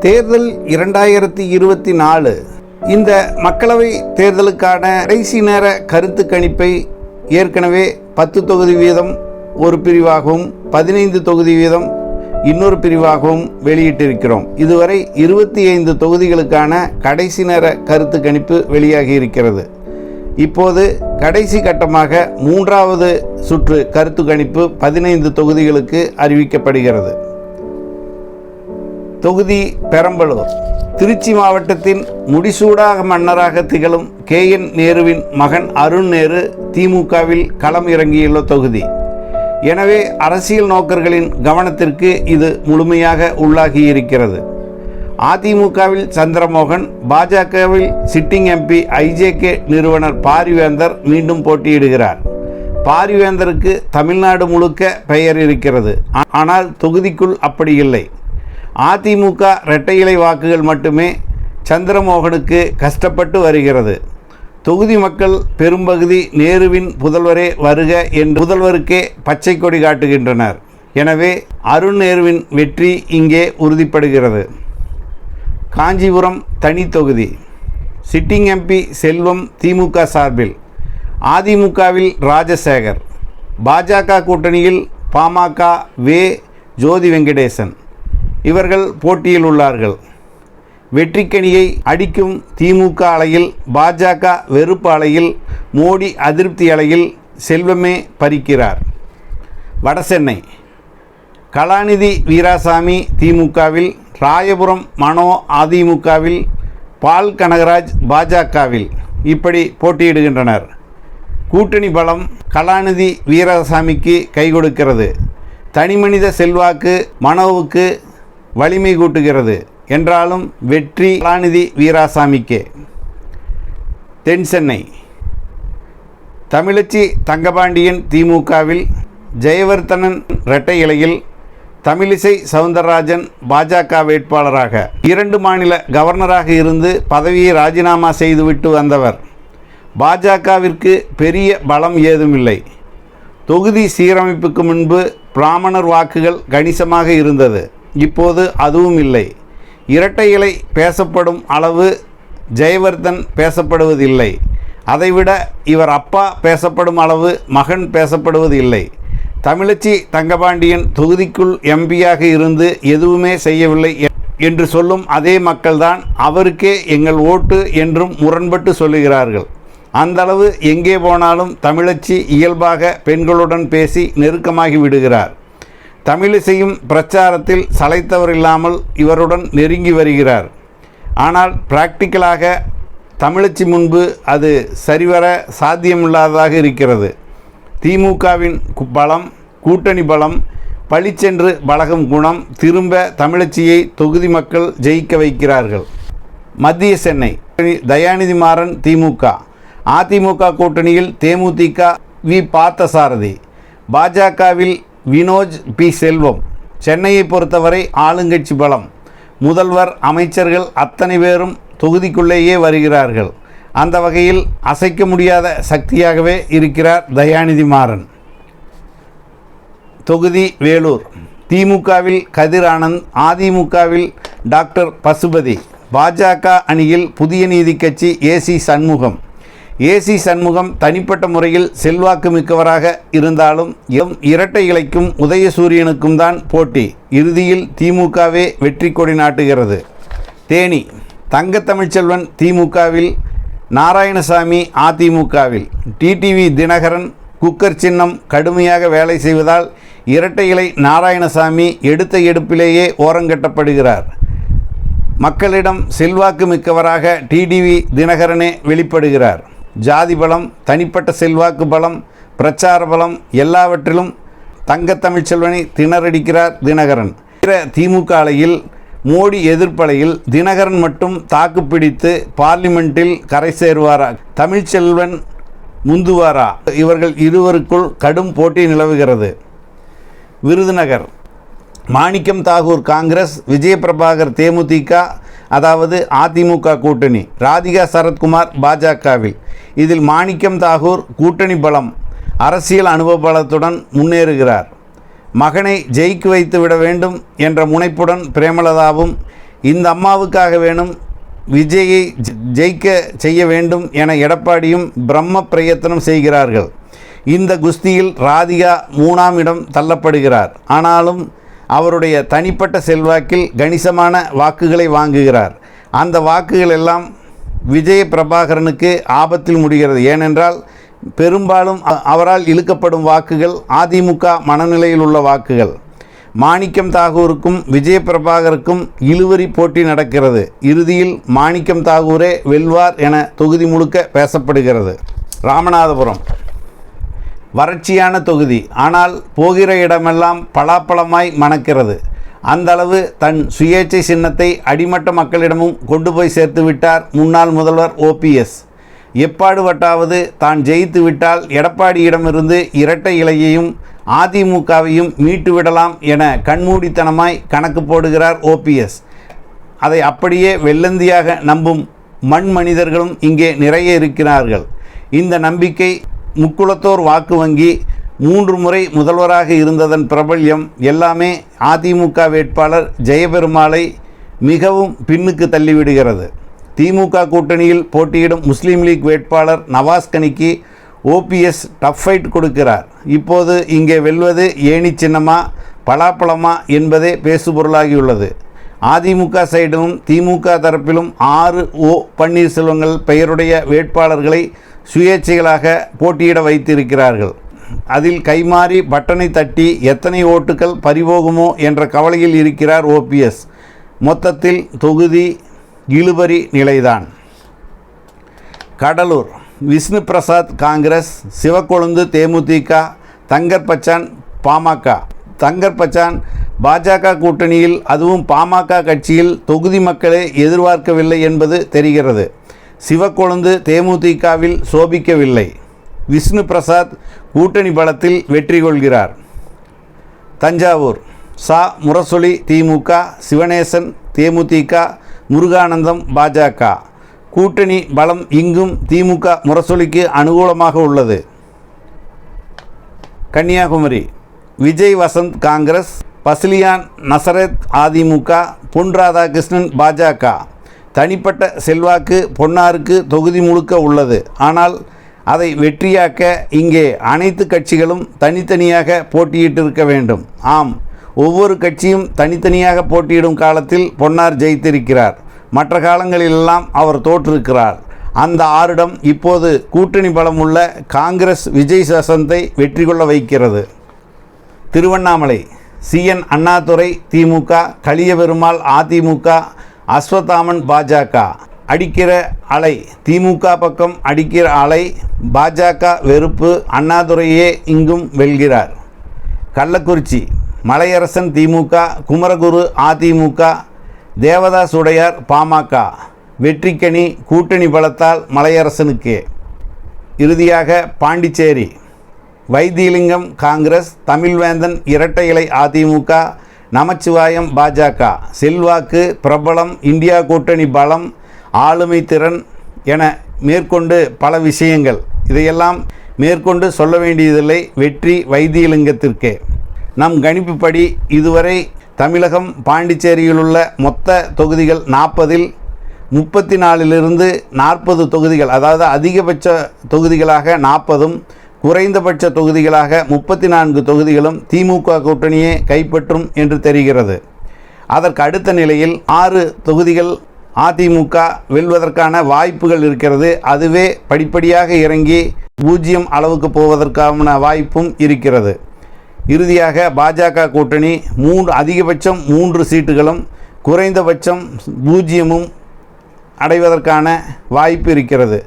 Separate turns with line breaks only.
தேர்தல் இரண்டாயிரத்தி இருபத்தி நாலு. இந்த மக்களவை தேர்தலுக்கான கடைசி நேர கருத்து கணிப்பை ஏற்கனவே பத்து தொகுதி வீதம் ஒரு பிரிவாகவும் பதினைந்து தொகுதி வீதம் இன்னொரு பிரிவாகவும் வெளியிட்டிருக்கிறோம். இதுவரை இருபத்தி ஐந்து தொகுதிகளுக்கான கடைசி நேர கருத்து கணிப்பு வெளியாகி இருக்கிறது. இப்போது கடைசி கட்டமாக மூன்றாவது சுற்று கருத்து கணிப்பு பதினைந்து தொகுதிகளுக்கு அறிவிக்கப்படுகிறது. தொகுதி பெரம்பலூர். திருச்சி மாவட்டத்தின் முடிசூடாக மன்னராக திகழும் கே. என். நேருவின் மகன் அருண் நேரு திமுகவில் களம் இறங்கியுள்ள தொகுதி. எனவே அரசியல் நோக்கர்களின் கவனத்திற்கு இது முழுமையாக உள்ளாகி இருக்கிறது அதிமுகவில் சந்திரமோகன் பாஜகவில் சிட்டிங் எம்பி ஐஜேகே நிறுவனர் பாரிவேந்தர் மீண்டும் போட்டியிடுகிறார். பாரிவேந்தருக்கு தமிழ்நாடு முழுக்க பெயர் இருக்கிறது. ஆனால் தொகுதிக்குள் அப்படி இல்லை. அதிமுக இரட்டை இலை வாக்குகள் மட்டுமே சந்திரமோகனுக்கு கஷ்டப்பட்டு வருகிறது. தொகுதி மக்கள் பெரும்பகுதி நேருவின் புதல்வரே வருக என்று புதல்வருக்கே பச்சை கொடி காட்டுகின்றனர். எனவே அருண் நேருவின் வெற்றி இங்கே உறுதிப்படுகிறது. காஞ்சிபுரம் தனி தொகுதி. சிட்டிங் எம்பி செல்வம் திமுக சார்பில். அதிமுகவில் ராஜசேகர். பாஜக கூட்டணியில் பாமக வே ஜோதி வெங்கடேசன். இவர்கள் போட்டியில் உள்ளார்கள். வெற்றிக்கணியை அடிக்கும் திமுக அலையில் பாஜக வெறுப்பு அலையில் மோடி அதிருப்தி அலையில் செல்வமே பறிக்கிறார். வடசென்னை கலாநிதி வீராசாமி திமுகவில் ராயபுரம் மனோ அதிமுகவில் பால் கனகராஜ் பாஜகவில் இப்படி போட்டியிடுகின்றனர். கூட்டணி பலம் கலாநிதி வீராசாமிக்கு கை கொடுக்கிறது. தனிமனித செல்வாக்கு மனோவுக்கு வலிமை கூட்டுகிறது. என்றாலும் வெற்றி கலாநிதி வீராசாமிக்கு. தென் சென்னை. தமிழச்சி தங்கபாண்டியன் திமுகவில் ஜெயவர்த்தனன் இரட்டை இலையில் தமிழிசை சவுந்தரராஜன் பாஜக வேட்பாளராக. இரண்டு மாநில கவர்னராக இருந்து பதவியை ராஜினாமா செய்துவிட்டு வந்தவர். பாஜகவிற்கு பெரிய பலம் ஏதுமில்லை. தொகுதி சீரமைப்புக்கு முன்பு பிராமணர் வாக்குகள் கணிசமாக இருந்தது. இப்போது அதுவும் இல்லை. இரட்டை இலை பேசப்படும் அளவு ஜெயவர்தன் பேசப்படுவதில்லை. அதைவிட இவர் அப்பா பேசப்படும் அளவு மகன் பேசப்படுவது இல்லை தமிழச்சி தங்கபாண்டியன் தொகுதிக்குள் எம்பியாக இருந்து எதுவுமே செய்யவில்லை என்று சொல்லும் அதே மக்கள்தான் அவருக்கே எங்கள் ஓட்டு என்றும் முரண்பட்டு சொல்லுகிறார்கள். அந்தளவு எங்கே போனாலும் தமிழச்சி இயல்பாக பெண்களுடன் பேசி நெருக்கமாகி விடுகிறார். தமிழிசையும் பிரச்சாரத்தில் சளைத்தவர் இவருடன் நெருங்கி வருகிறார். ஆனால் பிராக்டிக்கலாக தமிழச்சி முன்பு அது சரிவர சாத்தியமில்லாததாக இருக்கிறது. திமுகவின் பலம் கூட்டணி பலம் பளிச்சென்று பழகும் குணம் திரும்ப தமிழச்சியை தொகுதி மக்கள் ஜெயிக்க வைக்கிறார்கள். மத்திய சென்னை தயாநிதி மாறன் திமுக அதிமுக கூட்டணியில் தேமுதிக வி. பார்த்தசாரதி பாஜகவில் வினோஜ் பி. செல்வம். சென்னையை பொறுத்தவரை ஆளுங்கட்சி பலம். முதல்வர் அமைச்சர்கள் அத்தனை பேரும் தொகுதிக்குள்ளேயே வருகிறார்கள். அந்த வகையில் அசைக்க முடியாத சக்தியாகவே இருக்கிறார் தயாநிதி மாறன். தொகுதி வேலூர். திமுகவில் கதிர் ஆனந்த் அதிமுகவில் டாக்டர் பசுபதி. பாஜக அணியில் புதிய நீதி கட்சி ஏசி சண்முகம். ஏசி சண்முகம் தனிப்பட்ட முறையில் செல்வாக்கு மிக்கவராக இருந்தாலும் இரட்டை இலைக்கும் உதயசூரியனுக்கும் தான் போட்டி. இறுதியில் திமுகவே வெற்றி கொடி நாட்டுகிறது. தேனி தங்கத்தமிழ்ச்செல்வன் திமுகவில் நாராயணசாமி அதிமுகவில். டிடிவி தினகரன் குக்கர் சின்னம் கடுமையாக வேலை செய்வதால் இரட்டை இலை நாராயணசாமி எடுத்த எடுப்பிலேயே ஓரங்கட்டப்படுகிறார் மக்களிடம் செல்வாக்கு மிக்கவராக டிடிவி தினகரனே வெளிப்படுகிறார். ஜாதி பலம் தனிப்பட்ட செல்வாக்கு பலம் பிரச்சார பலம் எல்லாவற்றிலும் தங்கத்தமிழ் செல்வனை திணறடிக்கிறார் தினகரன். திமுக அலையில் மோடி எதிர்ப்பலையில் தினகரன் மட்டும் தாக்குப்பிடித்து பார்லிமெண்ட்டில் கரை சேருவாரா? தமிழ்ச்செல்வன் முந்துவாரா? இவர்கள் இருவருக்குள் கடும் போட்டி நிலவுகிறது. விருதுநகர். மாணிக்கம் தாகூர் காங்கிரஸ். விஜயபிரபாகர் தேமுதிக. அதாவது அதிமுக கூட்டணி ராதிகா சரத்குமார் பாஜகவில். இதில் மாணிக்கம் தாகூர் கூட்டணி பலம் அரசியல் அனுபவ பலத்துடன் முன்னேறுகிறார். மகனை ஜெயிக்க வைத்து விட வேண்டும் என்ற முனைப்புடன் பிரேமலதாவும் இந்த அம்மாவுக்காக வேணும் விஜயை ஜெ- ஜெயிக்க செய்ய வேண்டும் என எடப்பாடியும் பிரம்ம பிரயத்தனம் செய்கிறார்கள். இந்த குஸ்தியில் ராதிகா மூணாம் இடம் தள்ளப்படுகிறார். ஆனாலும் அவருடைய தனிப்பட்ட செல்வாக்கில் கணிசமான வாக்குகளை வாங்குகிறார். அந்த வாக்குகள் எல்லாம் விஜய பிரபாகரனுக்கு ஆபத்தில் முடிகிறது. ஏனென்றால் பெரும்பாலும் அவரால் இழுக்கப்படும் வாக்குகள் அதிமுக மனநிலையில் உள்ள வாக்குகள். மாணிக்கம் தாகூருக்கும் விஜய பிரபாகருக்கும் இழுவரி போட்டி நடக்கிறது. இறுதியில் மாணிக்கம் தாகூரே வெல்வார் என தொகுதி முழுக்க பேசப்படுகிறது. ராமநாதபுரம். வறட்சியான தொகுதி. ஆனால் போகிற இடமெல்லாம் பலாப்பழமாய் மணக்கிறது. அந்த அளவு தன் சுயேட்சை சின்னத்தை அடிமட்ட மக்களிடமும் கொண்டு போய் சேர்த்து விட்டார் முன்னாள் முதல்வர் ஓபிஎஸ் எப்பாடுபட்டாவது தான் ஜெயித்து விட்டால் எடப்பாடியிடமிருந்து இரட்டை இலையையும் அதிமுகவையும் மீட்டு விடலாம் என கண்மூடித்தனமாய் கணக்கு போடுகிறார் ஓபிஎஸ் அதை அப்படியே வெள்ளந்தியாக நம்பும் மண் மனிதர்களும் இங்கே நிறைய இருக்கிறார்கள். இந்த நம்பிக்கை முக்குளத்தோர் வாக்கு வங்கி மூன்று முறை முதல்வராக இருந்ததன் பிரபல்யம் எல்லாமே அதிமுக வேட்பாளர் ஜெயபெருமாளை மிகவும் பின்னுக்கு தள்ளிவிடுகிறது. திமுக கூட்டணியில் போட்டியிடும் முஸ்லீம் லீக் வேட்பாளர் நவாஸ்கனிக்கு ஓபிஎஸ் டஃப் ஃபைட் கொடுக்கிறார். இப்போது இங்கே வெல்வது ஏணி சின்னமா பலாப்பழமா என்பதே பேசுபொருளாகியுள்ளது. அதிமுக சைடிலும் திமுக தரப்பிலும் ஆறு ஓ பன்னீர்செல்வங்கள் பெயருடைய வேட்பாளர்களை சுயேட்சைகளாக போட்டியிட வைத்திருக்கிறார்கள். அதில் கைமாறி பட்டனை தட்டி எத்தனை ஓட்டுகள் பறிபோகுமோ என்ற கவலையில் இருக்கிறார் ஓபிஎஸ் மொத்தத்தில் தொகுதி இழுபறி நிலைதான். கடலூர் விஷ்ணு பிரசாத் காங்கிரஸ் சிவக்கொழுந்து தேமுதிக தங்கர் பச்சான் பாமக. தங்கர் பச்சான் பாஜக கூட்டணியில் அதுவும் பாமக கட்சியில் தொகுதி மக்களே எதிர்பார்க்கவில்லை என்பது தெரிகிறது. சிவக்கொழுந்து தேமுதிகவில் சோபிக்கவில்லை. விஷ்ணு பிரசாத் கூட்டணி பலத்தில் வெற்றி கொள்கிறார். தஞ்சாவூர் சா. முரசொலி திமுக சிவனேசன் தேமுதிக முருகானந்தம் பாஜக கூட்டணி பலம் இங்கும் திமுக முரசொலிக்கு அனுகூலமாக உள்ளது. கன்னியாகுமரி விஜய் வசந்த் காங்கிரஸ் பசிலியான் நசரத் அதிமுக பொன் ராதாகிருஷ்ணன் பாஜக தனிப்பட்ட செல்வாக்கு பொன்னாருக்கு தொகுதி முழுக்க உள்ளது. ஆனால் அதை வெற்றியாக்க இங்கே அனைத்து கட்சிகளும் தனித்தனியாக போட்டியிட்டிருக்க வேண்டும். ஆம் ஒவ்வொரு கட்சியும் தனித்தனியாக போட்டியிடும் காலத்தில் பொன்னார் ஜெயித்திருக்கிறார். மற்ற காலங்களிலெல்லாம் அவர் தோற்றிருக்கிறார். அந்த ஆறிடம் இப்போது கூட்டணி பலம் உள்ள காங்கிரஸ் விஜய் சசந்தை வெற்றி கொள்ள வைக்கிறது. திருவண்ணாமலை சிஎன் அண்ணாதுரை திமுக களியபெருமாள் அதிமுக அஸ்வத்தாமன் பாஜக அடிக்கிற அலை திமுக பக்கம் அடிக்கிற அலை பாஜக வெறுப்பு அண்ணாதுரையே இங்கும் வெல்கிறார். கள்ளக்குறிச்சி மலையரசன் திமுக குமரகுரு அதிமுக தேவதாஸ் உடையார் பாமக வெற்றிக்கணி கூட்டணி பலத்தால் மலையரசனுக்கு. இறுதியாக பாண்டிச்சேரி வைத்தியலிங்கம் காங்கிரஸ் தமிழ்வேந்தன் இரட்டை இலை அதிமுக நமச்சிவாயம் பாஜக. செல்வாக்கு பிரபலம் இந்தியா கூட்டணி பலம் ஆளுமை திறன் என மேற்கொண்டு பல விஷயங்கள். இதையெல்லாம் மேற்கொண்டு சொல்ல வேண்டியதில்லை வெற்றி வைத்தியலிங்கத்திற்கே. நம் கணிப்புப்படி இதுவரை தமிழகம் பாண்டிச்சேரியில் உள்ள மொத்த தொகுதிகள் நாற்பதில் முப்பத்தி நாலிலிருந்து நாற்பது தொகுதிகள் அதாவது அதிகபட்ச தொகுதிகளாக நாற்பதும் குறைந்தபட்ச தொகுதிகளாக முப்பத்தி நான்கு தொகுதிகளும் திமுக கூட்டணியே கைப்பற்றும் என்று தெரிகிறது. அதற்கு அடுத்த நிலையில் ஆறு தொகுதிகள் அதிமுக வெல்வதற்கான வாய்ப்புகள் இருக்கிறது. அதுவே படிப்படியாக இறங்கி பூஜ்ஜியம் அளவுக்கு போவதற்கான வாய்ப்பும் இருக்கிறது. இறுதியாக பாஜக கூட்டணி மூன்று அதிகபட்சம் மூன்று சீட்டுகளும் குறைந்தபட்சம் பூஜ்ஜியமும் அடைவதற்கான வாய்ப்பு இருக்கிறது.